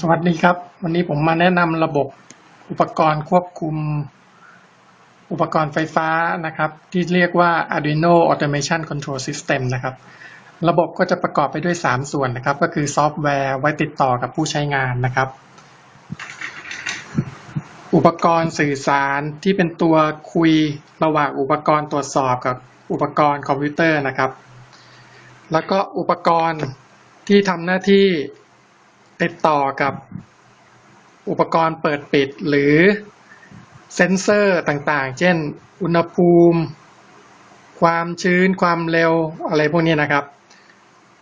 สวัสดีครับ วันนี้ผมมาแนะนำระบบอุปกรณ์ควบคุม อุปกรณ์ไฟฟ้านะครับ ที่เรียกว่า Arduino Automation Control System นะครับ ระบบก็จะประกอบไปด้วย 3 ส่วนนะครับ ก็คือซอฟต์แวร์ไว้ติดต่อกับผู้ใช้งานนะครับ อุปกรณ์สื่อสารที่เป็นตัวคุยระหว่างอุปกรณ์ตรวจสอบกับอุปกรณ์คอมพิวเตอร์นะครับ แล้วก็อุปกรณ์ที่ทำหน้าที่ ติดต่อกับอุปกรณ์เปิดปิดหรือเซนเซอร์ต่างๆ เช่น อุณหภูมิ ความชื้น ความเร็ว อะไรพวกนี้นะครับ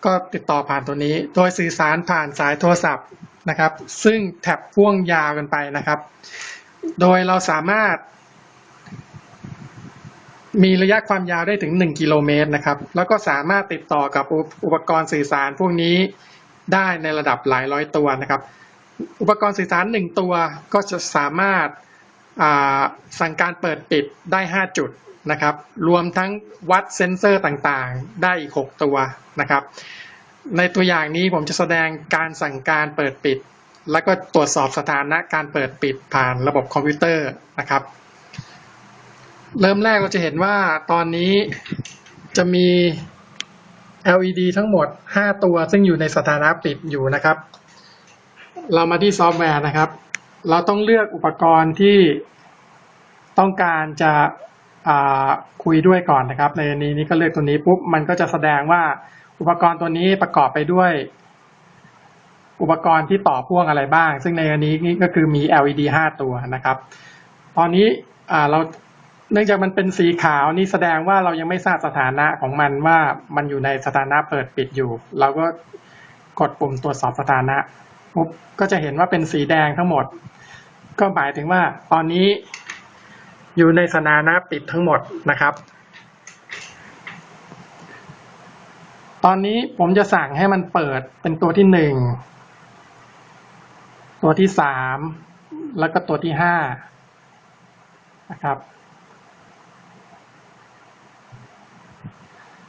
ก็ติดต่อผ่านตัวนี้ โดยสื่อสารผ่านสายโทรศัพท์นะครับ ซึ่งแท็บพ่วงยาวกันไปนะครับ โดยเราสามารถ มีระยะความยาวได้ถึง 1 กิโลเมตรนะครับ แล้วก็สามารถติดต่อกับอุอุปกรณ์สื่อสารพวกนี้ ได้ในระดับหลายร้อยตัวนะครับ อุปกรณ์สื่อสาร 1 ตัวก็จะสามารถาสั่งการเปิดปิดได้ 5 จุดนะครับ รวมทั้งวัดเซ็นเซอร์ต่างๆ ได้อีก 6 ตัวนะครับ ในตัวอย่างนี้ผมจะแสดงการสั่งการเปิดปิด แล้วก็ตรวจสอบสถานะการเปิดปิดผ่านระบบคอมพิวเตอร์นะครับ เริ่มแรกเราจะเห็นว่าตอนนี้จะมี LED ทั้งหมด 5 ตัวซึ่งอยู่ในสถานะปิดอยู่นะครับ เรามาที่ซอฟต์แวร์นะครับ เราต้องเลือกอุปกรณ์ที่ต้องการจะคุยด้วยก่อนนะครับ ในนี้นี่ก็เลือกตัวนี้ปุ๊บมันก็จะแสดงว่าอุปกรณ์ตัวนี้ประกอบไปด้วย อุปกรณ์ที่ต่อพ่วงอะไรบ้าง ซึ่งในอันนี้นี่ก็คือมี LED 5 ตัวนะครับ ตอนนี้เรา เนื่องจากมันเป็นสีขาวนี่แสดงว่าเรายังไม่ทราบสถานะของมันว่ามันอยู่ในสถานะเปิดปิดอยู่ เราก็กดปุ่มตรวจสอบสถานะปุ๊บก็จะเห็นว่าเป็นสีแดงทั้งหมด ก็หมายถึงว่าตอนนี้อยู่ในสถานะปิดทั้งหมดนะครับ ตอนนี้ผมจะสั่งให้มันเปิดเป็นตัวที่หนึ่งตัวที่สามแล้วก็ตัวที่ห้านะครับ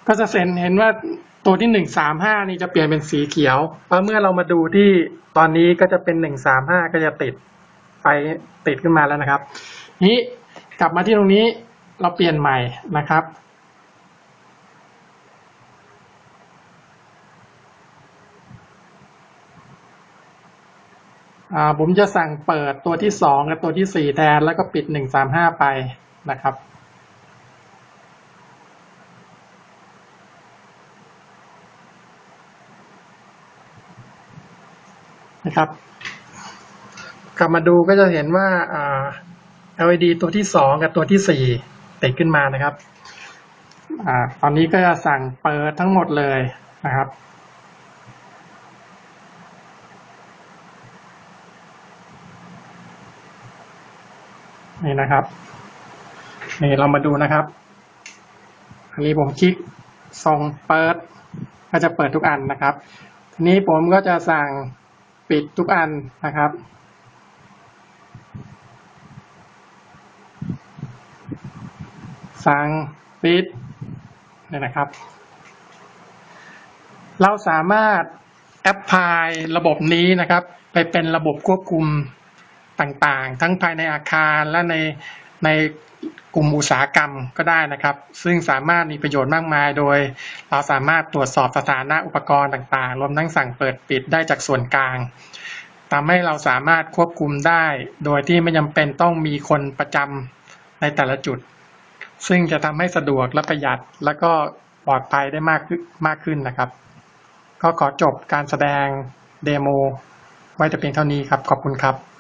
ก็จะเห็นเห็นว่าตัวที่หนึ่งสามห้านี่จะเปลี่ยนเป็นสีเขียว เพราะเมื่อเรามาดูที่ตอนนี้ก็จะเป็นหนึ่งสามห้าก็จะติดไฟติดขึ้นมาแล้วนะครับ นี้กลับมาที่ตรงนี้เราเปลี่ยนใหม่นะครับอ่าผมจะสั่งเปิดตัวที่สองกับตัวที่สี่แทนแล้วก็ปิดหนึ่งสามห้าไปนะครับ นะครับ กลับมาดูก็จะเห็นว่าอ่า LED ตัวที่สองกับตัวที่สี่ติดขึ้นมานะครับอ่าตอนนี้ก็จะสั่งเปิดทั้งหมดเลยนะครับนี่นะครับ นี่เรามาดูนะครับ อันนี้ผมคลิกส่งเปิด ก็จะเปิดทุกอันนะครับ ทีนี้ผมก็จะสั่ง ปิดทุกอันนะครับ สั่งปิดเนี่ยนะครับ เราสามารถแอปพลายระบบนี้นะครับ ไปเป็นระบบควบคุมต่างๆ ทั้งภายในอาคารและใน ในกลุ่มอุตสาหกรรมก็ได้นะครับ ซึ่งสามารถมีประโยชน์มากมาย โดย เราสามารถตรวจสอบสถานะอุปกรณ์ต่างๆ รวมทั้งสั่งเปิดปิดได้จากส่วนกลางทำให้เราสามารถควบคุมได้ โดยที่ไม่จำเป็นต้องมีคนประจำในแต่ละจุด ซึ่งจะทำให้สะดวกและประหยัด และก็ปลอดภัยได้มากขึ้นมากขึ้นนะครับ ก็ขอจบการแสดงเดโมไว้แต่เพียงเท่านี้ครับ ขอบคุณครับ